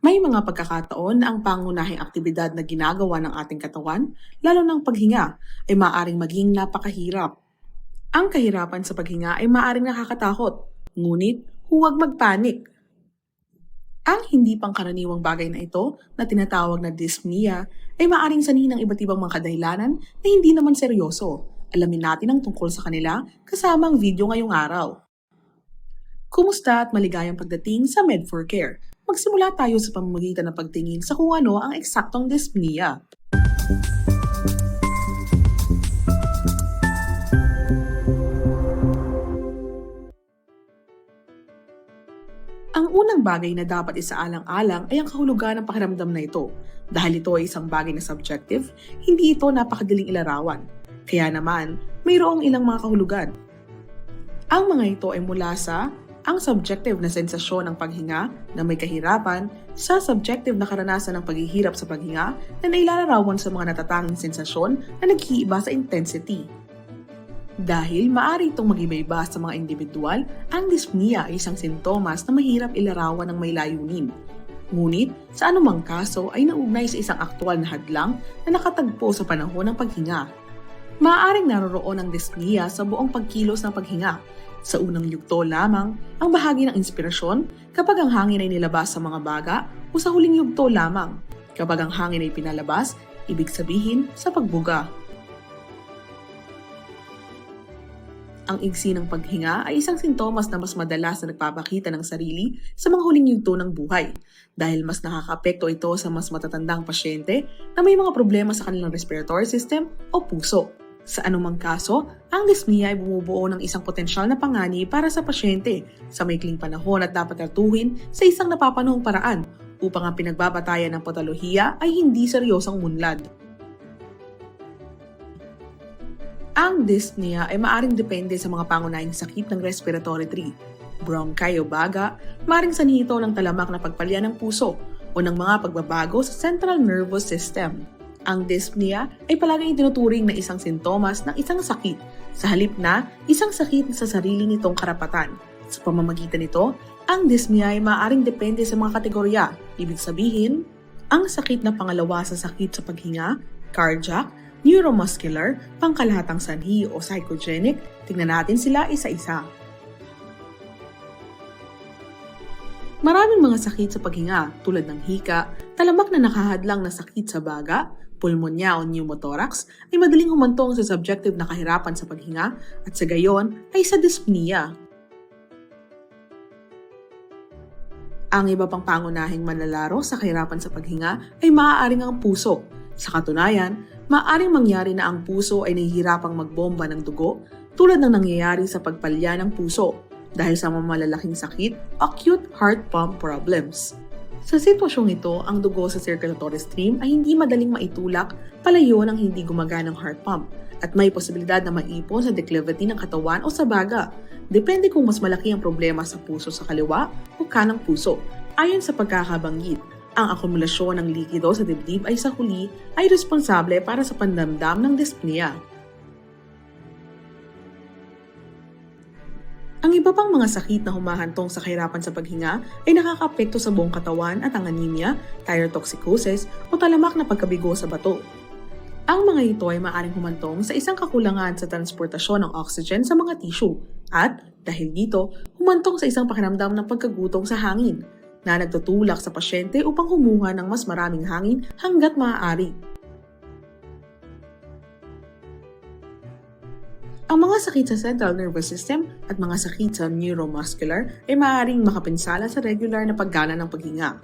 May mga pagkakataon na ang pangunahing aktibidad na ginagawa ng ating katawan, lalo ng paghinga, ay maaaring maging napakahirap. Ang kahirapan sa paghinga ay maaaring nakakatakot, ngunit huwag magpanik. Ang hindi pangkaraniwang bagay na ito, na tinatawag na dyspnea, ay maaaring sanhi ng iba't ibang mga kadahilanan na hindi naman seryoso. Alamin natin ang tungkol sa kanila kasama ang video ngayong araw. Kumusta at maligayang pagdating sa Med4Care? Magsimula tayo sa pamamagitan ng pagtingin sa kung ano ang eksaktong dyspnea. Ang unang bagay na dapat isaalang-alang ay ang kahulugan ng pakiramdam na ito. Dahil ito ay isang bagay na subjective, hindi ito napakadaling ilarawan. Kaya naman, mayroong ilang mga kahulugan. Ang mga ito ay mula sa ang subjective na sensasyon ng paghinga na may kahirapan sa subjective na karanasan ng paghihirap sa paghinga na nailalarawan sa mga natatanging sensasyon na nag-iiba sa intensity. Dahil maaari itong mag-iba-iba sa mga individual, ang dyspnea ay isang sintomas na mahirap ilarawan ng may layunin. Ngunit, sa anumang kaso ay naugnay sa isang aktwal na hadlang na nakatagpo sa panahon ng paghinga. Maaaring naroroon ang dyspnea sa buong pagkilos ng paghinga. Sa unang yugto lamang, ang bahagi ng inspirasyon kapag ang hangin ay nilabas sa mga baga o sa huling yugto lamang. Kapag ang hangin ay pinalabas, ibig sabihin sa pagbuga. Ang igsi ng paghinga ay isang sintomas na mas madalas na nagpapakita ng sarili sa mga huling yugto ng buhay dahil mas nakakaapekto ito sa mas matatandang pasyente na may mga problema sa kanilang respiratory system o puso. Sa anumang kaso, ang dyspnea ay bumubuo ng isang potensyal na pangani para sa pasyente sa maikling panahon at dapat tratuhin sa isang napapanahong paraan upang ang pinagbabatayan ng patolohiya ay hindi seryosang munlad. Ang dyspnea ay maaring depende sa mga pangunahing sakit ng respiratory tree. Bronchi o baga, maaring sanhi ito ng talamak na pagpalya ng puso o ng mga pagbabago sa central nervous system. Ang dyspnea ay palaging itinuturing na isang sintomas ng isang sakit sa halip na isang sakit sa sarili nitong karapatan. Sa pamamagitan nito, ang dyspnea ay maaaring depende sa mga kategorya. Ibig sabihin, ang sakit na pangalawa sa sakit sa paghinga, cardiac, neuromuscular, pangkalahatang sanhi o psychogenic, tingnan natin sila isa-isa. Maraming mga sakit sa paghinga tulad ng hika, talamak na nakahadlang na sakit sa baga, pulmonya o pneumothorax ay madaling humantong sa subjective na kahirapan sa paghinga at sa gayon ay sa dyspnea. Ang iba pang pangunahing manlalaro sa kahirapan sa paghinga ay maaaring ang puso. Sa katunayan, maaaring mangyari na ang puso ay nahihirapang magbomba ng dugo tulad ng nangyayari sa pagpalya ng puso dahil sa mamalalaking sakit, acute heart pump problems. Sa sitwasyong ito, ang dugo sa circulatory stream ay hindi madaling maitulak palayo ng hindi gumaganang heart pump at may posibilidad na maipon sa declivity ng katawan o sa baga. Depende kung mas malaki ang problema sa puso sa kaliwa o kanang puso. Ayon sa pagkakabanggit, ang akumulasyon ng likido sa dibdib ay sa huli ay responsable para sa pandamdam ng dyspnea. Ang iba pang mga sakit na humahantong sa kahirapan sa paghinga ay nakakaapekto sa buong katawan at ang anemia, thyrotoxicosis o talamak na pagkabigo sa bato. Ang mga ito ay maaaring humantong sa isang kakulangan sa transportasyon ng oxygen sa mga tissue at, dahil dito, humantong sa isang pakiramdam ng pagkagutong sa hangin na nagtutulak sa pasyente upang humuha ng mas maraming hangin hanggat maaari. Ang mga sakit sa central nervous system at mga sakit sa neuromuscular ay maaaring makapinsala sa regular na paggana ng paghinga.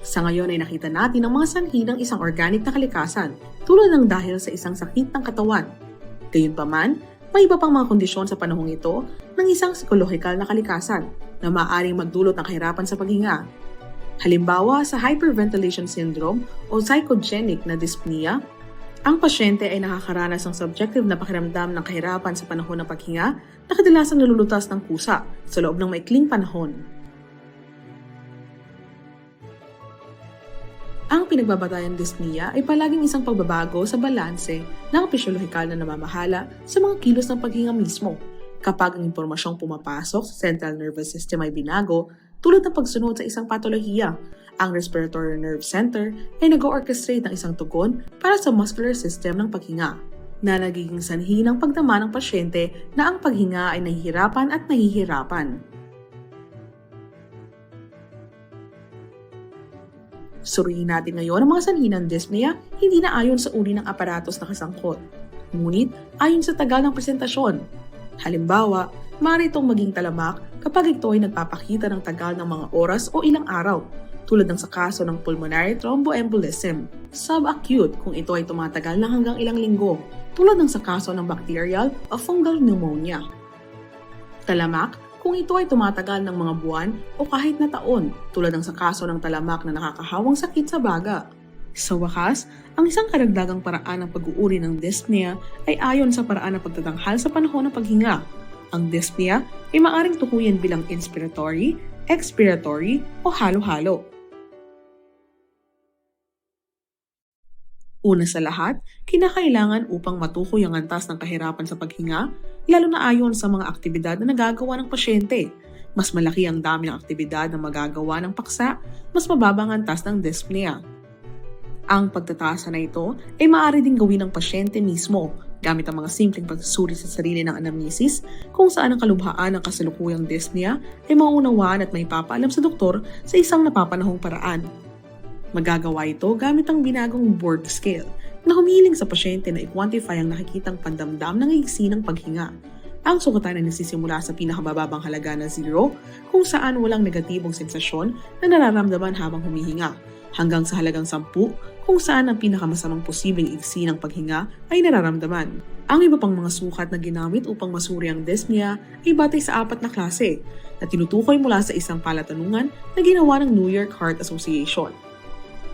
Sa ngayon ay nakita natin ang mga sanhi ng isang organic na kalikasan tulad ng dahil sa isang sakit ng katawan. Gayunpaman, may iba pang mga kondisyon sa panahong ito ng isang psikolohikal na kalikasan na maaaring magdulot ng kahirapan sa paghinga. Halimbawa sa hyperventilation syndrome o psychogenic na dyspnea, ang pasyente ay nakakaranas ng subjective na pakiramdam ng kahirapan sa panahon ng paghinga na kadalasang nalulutas ng kusa sa loob ng maikling panahon. Ang pinagbabatayang dyspnea ay palaging isang pagbabago sa balanse ng pisyolohikal na namamahala sa mga kilos ng paghinga mismo. Kapag ang impormasyong pumapasok sa central nervous system ay binago, tulad ng pagsunod sa isang patolohiya, ang respiratory nerve center ay nag-orchestrate ng isang tugon para sa muscular system ng paghinga na nagiging sanhi ng pagdama ng pasyente na ang paghinga ay nahihirapan at nahihirapan. Suriin natin ngayon ang mga sanhi ng dyspnea hindi na ayon sa uri ng aparatos na kasangkot. Ngunit ayon sa tagal ng presentasyon. Halimbawa, maaari itong maging talamak kapag ito ay nagpapakita ng tagal ng mga oras o ilang araw, tulad ng sa kaso ng pulmonary thromboembolism. Subacute kung ito ay tumatagal ng hanggang ilang linggo, tulad ng sa kaso ng bacterial o fungal pneumonia. Talamak kung ito ay tumatagal ng mga buwan o kahit na taon, tulad ng sa kaso ng talamak na nakakahawang sakit sa baga. Sa wakas, ang isang karagdagang paraan ng pag-uuri ng dyspnea ay ayon sa paraan ng pagtatanghal sa panahon ng paghinga. Ang dyspnea ay maaring tukuyin bilang inspiratory, expiratory o halo-halo. Una sa lahat, kinakailangan upang matukoy ang antas ng kahirapan sa paghinga, lalo na ayon sa mga aktibidad na nagagawa ng pasyente. Mas malaki ang dami ng aktibidad na magagawa ng paksa, mas mababa ang antas ng dyspnea. Ang pagtatasa na ito ay maaari din gawin ng pasyente mismo gamit ang mga simpleng pagsusuri sa sarili ng anamnesis kung saan ang kalubhaan ng kasalukuyang dyspnea ay maunawaan at may papaalam sa doktor sa isang napapanahong paraan. Magagawa ito gamit ang binagong Borg scale na humiling sa pasyente na i-quantify ang nakikitang pandamdam ng iksi ng paghinga. Ang sukatan ay nagsisimula sa pinakamababang halaga na zero kung saan walang negatibong sensasyon na nararamdaman habang humihinga hanggang sa halagang 10 kung saan ang pinakamasamang posibleng iksi ng paghinga ay nararamdaman. Ang iba pang mga sukat na ginamit upang masuri ang dyspnea ay batay sa apat na klase na tinutukoy mula sa isang palatanungan na ginawa ng New York Heart Association.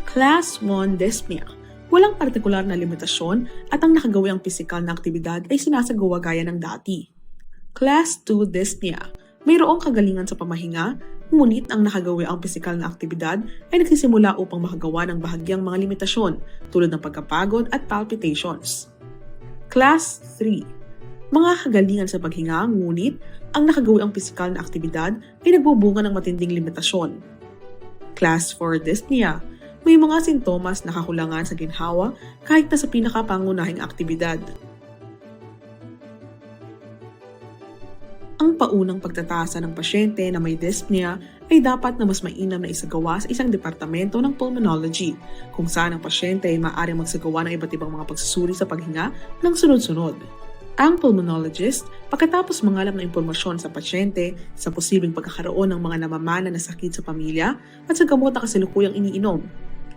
Class 1 Dyspnea Walang partikular na limitasyon at ang nakagawiang pisikal na aktibidad ay sinasagawa gaya ng dati. Class 2 Dyspnea Mayroong kagalingan sa pamahinga, ngunit ang nakagawi ang pisikal na aktibidad ay nagsisimula upang makagawa ng bahagyang mga limitasyon tulad ng pagkapagod at palpitations. Class 3 Mga kagalingan sa paghinga, ngunit ang nakagawi ang pisikal na aktibidad ay nagbubunga ng matinding limitasyon. Class 4 Dyspnea may mga sintomas na kakulangan sa ginhawa kahit na sa pinakapangunahing aktibidad. Ang paunang pagtatasa ng pasyente na may dyspnea ay dapat na mas mainam na isagawa sa isang departamento ng pulmonology kung saan ang pasyente ay maaaring magsagawa ng iba't ibang mga pagsusuri sa paghinga ng sunod-sunod. Ang pulmonologist, pagkatapos mangalap ng impormasyon sa pasyente sa posibleng pagkakaroon ng mga namamana na sakit sa pamilya at sa gamot na kasalukuyang iniinom,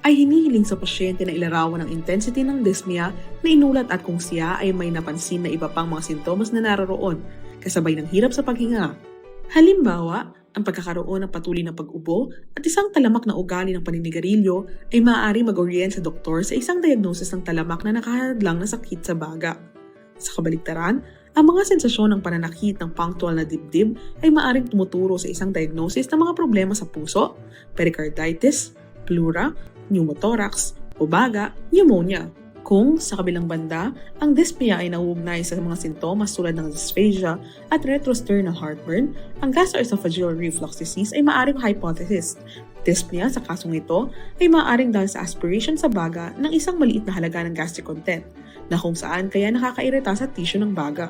ay hinihiling sa pasyente na ilarawan ang intensity ng dyspnea na inulat at kung siya ay may napansin na iba pang mga sintomas na naroroon kasabay ng hirap sa paghinga. Halimbawa, ang pagkakaroon ng patuloy na pag-ubo at isang talamak na ugali ng paninigarilyo ay maaari mag-orient sa doktor sa isang diagnosis ng talamak na nakahadlang na sakit sa baga. Sa kabaligtaran, ang mga sensasyon ng pananakit ng punctual na dibdib ay maaring tumuturo sa isang diagnosis ng mga problema sa puso, pericarditis, pleura, pneumothorax, o baga, pneumonia. Kung sa kabilang banda, ang dyspnea ay nauugnay sa mga sintomas tulad ng dysphagia at retrosternal heartburn, ang gastroesophageal reflux disease ay maaring hypothesis. Dyspnea sa kasong ito ay maaaring dahil sa aspiration sa baga ng isang maliit na halaga ng gastric content, na kung saan kaya nakakairita sa tissue ng baga.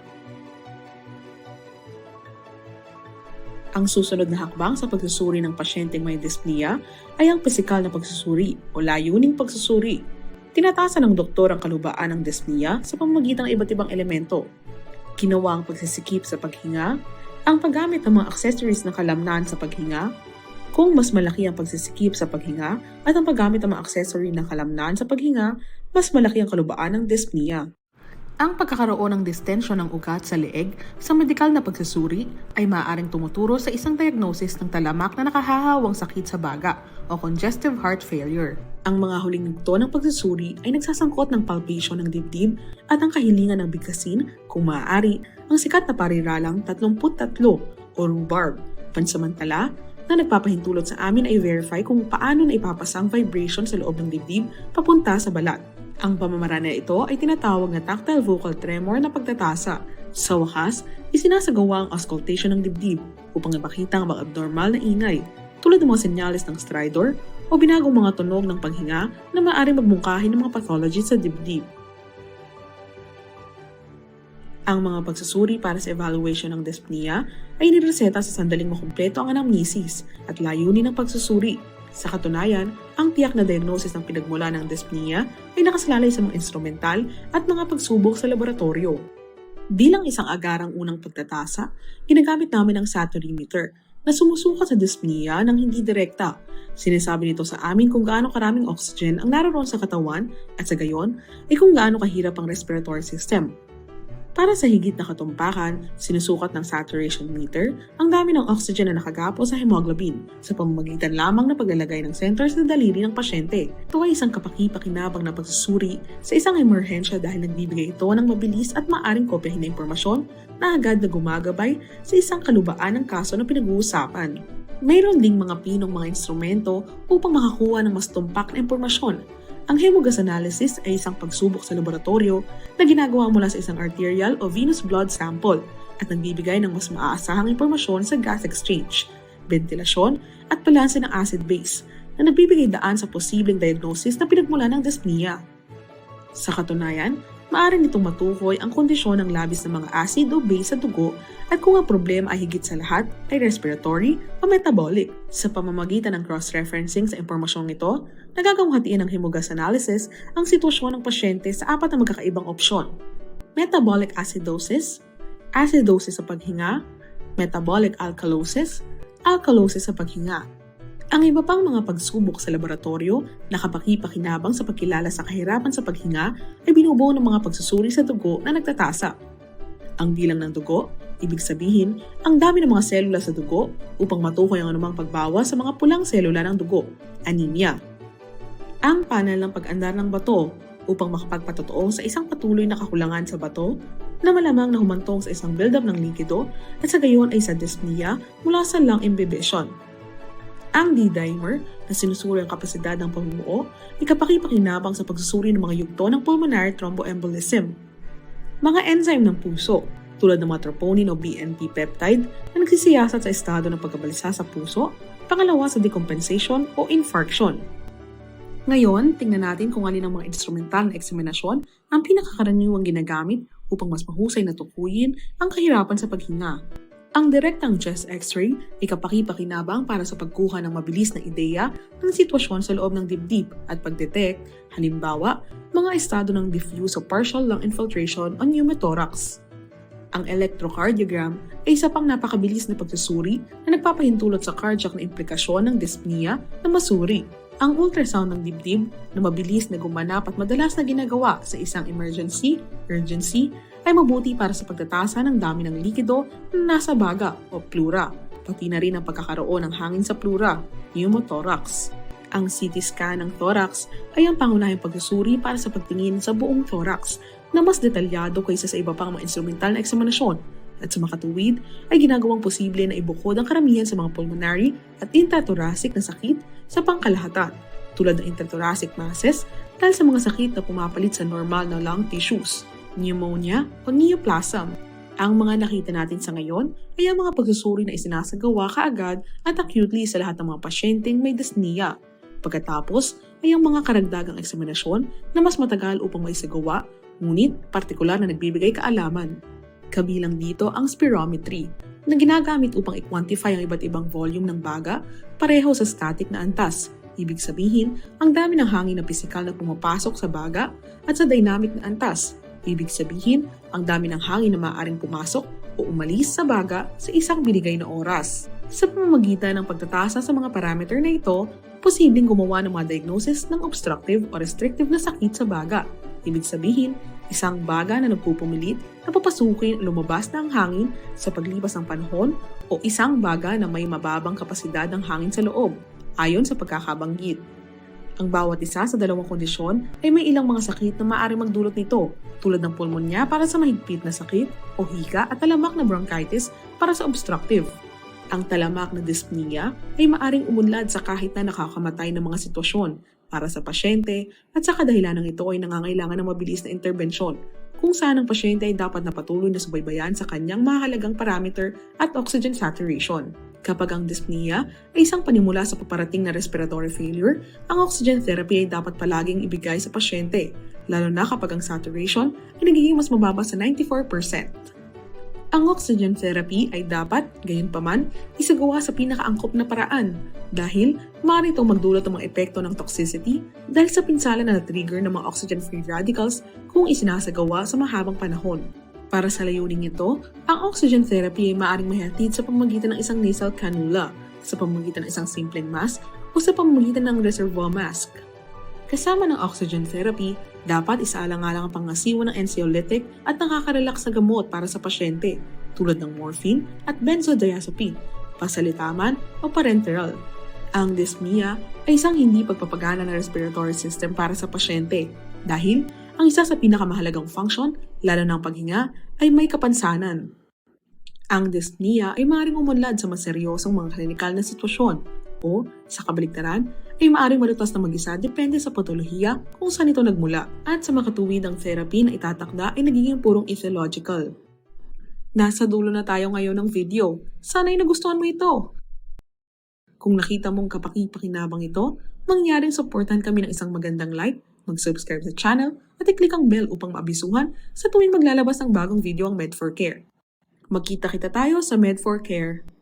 Ang susunod na hakbang sa pagsusuri ng pasyenteng may dyspnea ay ang pisikal na pagsusuri o layuning pagsusuri. Tinatasa ng doktor ang kalubaan ng dyspnea sa pamamagitan ng iba't ibang elemento. Ginawa ang pagsisikip sa paghinga, ang paggamit ng mga accessories ng kalamnan sa paghinga, kung mas malaki ang pagsisikip sa paghinga at ang paggamit ng mga accessory ng kalamnan sa paghinga, mas malaki ang kalubaan ng dyspnea. Ang pagkakaroon ng distensyon ng ugat sa leeg sa medikal na pagsusuri ay maaaring tumuturo sa isang diagnosis ng talamak na nakahahawang sakit sa baga o congestive heart failure. Ang mga huling nugto ng pagsusuri ay nagsasangkot ng palpation ng dibdib at ang kahilingan ng bigkasin kung maaari ang sikat na pariralang 33 o rhubarb. Pansamantala, na nagpapahintulot sa amin ay verify kung paano na ipapasa ang vibration sa loob ng dibdib papunta sa balat. Ang pamamaraan na ito ay tinatawag na tactile vocal tremor na pagtatasa. Sa wakas, isinasagawa ang auscultation ng dibdib upang ipakita ang mga abnormal na ingay tulad ng mga senyales ng stridor o binagong mga tunog ng paghinga na maaaring magmungkahi ng mga pathology sa dibdib. Ang mga pagsusuri para sa evaluation ng dyspnea ay nireseta sa sandaling makumpleto ang anamnesis at layunin ng pagsusuri. Sa katunayan, ang tiyak na diagnosis ng pinagmula ng dyspnea ay nakasalalay sa mga instrumental at mga pagsubok sa laboratorio. Bilang isang agarang unang pagtatasa, ginagamit namin ang saturimeter na sumusukat sa dyspnea ng hindi direkta. Sinasabi nito sa amin kung gaano karaming oxygen ang naroon sa katawan at sa gayon ay kung gaano kahirap ang respiratory system. Para sa higit na katumpakan, sinusukat ng saturation meter ang dami ng oxygen na nakagapo sa hemoglobin sa pamamagitan lamang ng paglalagay ng sensor sa daliri ng pasyente. Ito ay isang kapaki-pakinabang na pagsusuri sa isang emerhensya dahil nagbibigay ito ng mabilis at maaring kopyahin na impormasyon na agad na gumagabay sa isang kalubaan ng kaso na pinag-uusapan. Mayroon ding mga pinong mga instrumento upang makakuha ng mas tumpak na impormasyon ang hemogas analysis ay isang pagsubok sa laboratorio na ginagawa mula sa isang arterial o venous blood sample at nagbibigay ng mas maaasahang impormasyon sa gas exchange, ventilasyon at balanse ng acid-base na nagbibigay daan sa posibleng diagnosis na pinagmula ng dyspnea. Sa katunayan, maaari nitong matukoy ang kondisyon ng labis ng mga acid o base sa dugo at kung ang problema ay higit sa lahat ay respiratory o metabolic. Sa pamamagitan ng cross-referencing sa impormasyong ito, nagagawang hatiin ng hemogas analysis ang sitwasyon ng pasyente sa apat na magkakaibang opsyon. Metabolic acidosis, acidosis sa paghinga, metabolic alkalosis, alkalosis sa paghinga. Ang iba pang mga pagsubok sa laboratorio na kapaki-pakinabang sa pagkilala sa kahirapan sa paghinga ay binubuo ng mga pagsusuri sa dugo na nagtatasa. Ang bilang ng dugo, ibig sabihin, ang dami ng mga selula sa dugo upang matukoy ang anumang pagbawas sa mga pulang selula ng dugo, anemia. Ang panel ng pag-andar ng bato upang makapagpatotoo sa isang patuloy na kakulangan sa bato na malamang na humantong sa isang buildup ng likido at sa gayon ay sa dyspnea mula sa lung imbibition. Ang D-dimer na sinusuri ang kapasidad ng pamumuo ay kapakipakinabang sa pagsusuri ng mga yugto ng pulmonary thromboembolism. Mga enzyme ng puso tulad ng mga troponin o BNP peptide na nagsisiyasat sa estado ng pagkabalisa sa puso, pangalawa sa decompensation o infarction. Ngayon, tingnan natin kung alin ang mga instrumental na eksaminasyon ang pinakakaraniwang ginagamit upang mas mahusay na tukuyin ang kahirapan sa paghinga. Ang direktang chest x-ray ay kapaki-pakinabang para sa pagkuha ng mabilis na ideya ng sitwasyon sa loob ng dibdib at pagdetect, halimbawa, mga estado ng diffuse o partial lung infiltration o pneumothorax. Ang electrocardiogram ay isa pang napakabilis na pagsusuri na nagpapahintulot sa cardiac na implikasyon ng dyspnea na masuri. Ang ultrasound ng dibdib na mabilis na gumanap at madalas na ginagawa sa isang emergency, urgency, ay mabuti para sa pagtatasa ng dami ng likido na nasa baga o plura, pati na rin ang pagkakaroon ng hangin sa plura, pneumothorax. Ang CT scan ng thorax ay ang pangunahing pagsusuri para sa pagtingin sa buong thorax na mas detalyado kaysa sa iba pang mga instrumental na eksaminasyon at sa makatuwid ay ginagawang posible na ibukod ang karamihan sa mga pulmonary at intrathoracic na sakit sa pangkalahatan tulad ng intrathoracic masses dahil sa mga sakit na pumapalit sa normal na lung tissues pneumonia o neoplasm. Ang mga nakita natin sa ngayon ay ang mga pagsusuri na isinasagawa kaagad at acutely sa lahat ng mga pasyenteng may dyspnea. Pagkatapos ay ang mga karagdagang eksaminasyon na mas matagal upang maisagawa, ngunit partikular na nagbibigay kaalaman. Kabilang dito ang spirometry, na ginagamit upang i-quantify ang iba't ibang volume ng baga pareho sa static na antas. Ibig sabihin, ang dami ng hangin na pisikal na pumapasok sa baga at sa dynamic na antas Ibig sabihin, ang dami ng hangin na maaaring pumasok o umalis sa baga sa isang binigay na oras. Sa pamamagitan ng pagtatasa sa mga parameter na ito, posibleng gumawa ng mga diagnosis ng obstructive o restrictive na sakit sa baga. Ibig sabihin, isang baga na nagpupumilit na papasukin lumabas na ang hangin sa paglipas ng panahon o isang baga na may mababang kapasidad ng hangin sa loob, ayon sa pagkakabanggit. Ang bawat isa sa dalawang kondisyon ay may ilang mga sakit na maaaring magdulot nito, tulad ng pulmonya para sa mahigpit na sakit o hika at talamak na bronchitis para sa obstructive. Ang talamak na dyspnea ay maaring umunlad sa kahit na nakakamatay ng mga sitwasyon para sa pasyente at sa kadahilan ng ito ay nangangailangan ng mabilis na interbensyon kung saan ang pasyente ay dapat na patuloy na subaybayan sa kanyang mahalagang parameter at oxygen saturation. Kapag ang dyspnea ay isang panimula sa paparating na respiratory failure, ang oxygen therapy ay dapat palaging ibigay sa pasyente, lalo na kapag ang saturation ay nagiging mas mababa sa 94%. Ang oxygen therapy ay dapat, gayunpaman, isagawa sa pinakaangkop na paraan dahil maaari itong magdulot ng mga epekto ng toxicity dahil sa pinsala na na-trigger ng mga oxygen-free radicals kung isinasagawa sa mahabang panahon. Para sa layuning ito, ang oxygen therapy ay maaaring mahatid sa pamamagitan ng isang nasal cannula, sa pamamagitan ng isang simpleng mask, o sa pamamagitan ng reservoir mask. Kasama ng oxygen therapy, dapat isaalang-alang ang pangasiwa ng anxiolytic at nakaka-relax na gamot para sa pasyente, tulad ng morphine at benzodiazepine, pasalitaman o parenteral. Ang dyspnea ay isang hindi pagpapagana ng respiratory system para sa pasyente dahil ang isa sa pinakamahalagang function, lalo ng paghinga, ay may kapansanan. Ang dyspnea ay maaaring umunlad sa mas seryosong mga klinikal na sitwasyon o, sa kabaligtaran, ay maaaring malutas na mag-isa depende sa patolohiya kung saan ito nagmula at sa makatuwid ang therapy na itatakda ay nagiging purong etiological. Nasa dulo na tayo ngayon ng video. Sana'y nagustuhan mo ito. Kung nakita mong kapaki-pakinabang ito, mangyaring supportan kami ng isang magandang like, mag-subscribe sa channel, at i-click ang bell upang maabisuhan sa tuwing maglalabas ng bagong video ang Med4Care. Magkita kita tayo sa Med4Care.